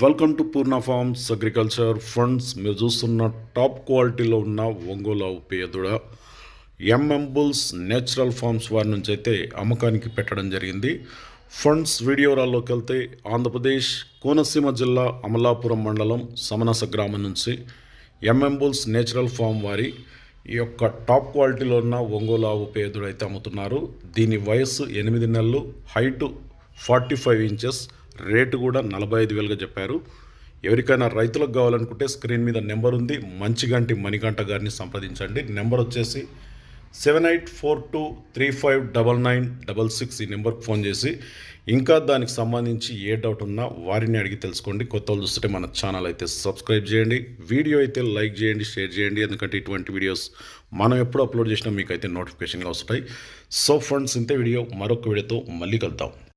Welcome to Purna farms agriculture funds మీరు చూస్తున్న top క్వాలిటీలో ఉన్న ఒంగోలు పేదుడ ఎంఎంబుల్స్ నేచురల్ ఫార్మ్స్ వారి నుంచి అయితే అమ్మకానికి పెట్టడం జరిగింది. ఫండ్స్ వీడియోరాల్లోకి వెళ్తే ఆంధ్రప్రదేశ్ కోనసీమ జిల్లా అమలాపురం మండలం సమనస గ్రామం నుంచి ఎంఎంబుల్స్ నేచురల్ ఫార్మ్ వారి ఈ యొక్క టాప్ క్వాలిటీలో ఉన్న ఒంగోలు ఆవు పేదుడు అయితే అమ్ముతున్నారు. దీని వయస్సు ఎనిమిది నెలలు height forty five inches rate కూడా నలభై ఐదు వేలుగా చెప్పారు. ఎవరికైనా రైతులకు కావాలనుకుంటే స్క్రీన్ మీద నెంబర్ ఉంది. మంచిగంటి మణికంఠ గారిని సంప్రదించండి. నెంబర్ వచ్చేసి seven eight four two three five double nine double six ఈ నెంబర్కి ఫోన్ చేసి ఇంకా దానికి సంబంధించి ఏ డౌట్ ఉన్నా వారిని అడిగి తెలుసుకోండి. కొత్త వాళ్ళు చూస్తుంటే మన ఛానల్ అయితే సబ్స్క్రైబ్ చేయండి. వీడియో అయితే లైక్ చేయండి షేర్ చేయండి. ఎందుకంటే ఇటువంటి వీడియోస్ మనం ఎప్పుడు అప్లోడ్ చేసినా మీకు అయితే నోటిఫికేషన్గా వస్తాయి. సో ఫ్రెండ్స్ ఇంతే వీడియో. మరొక వీడియోతో మళ్ళీ కలుద్దాం.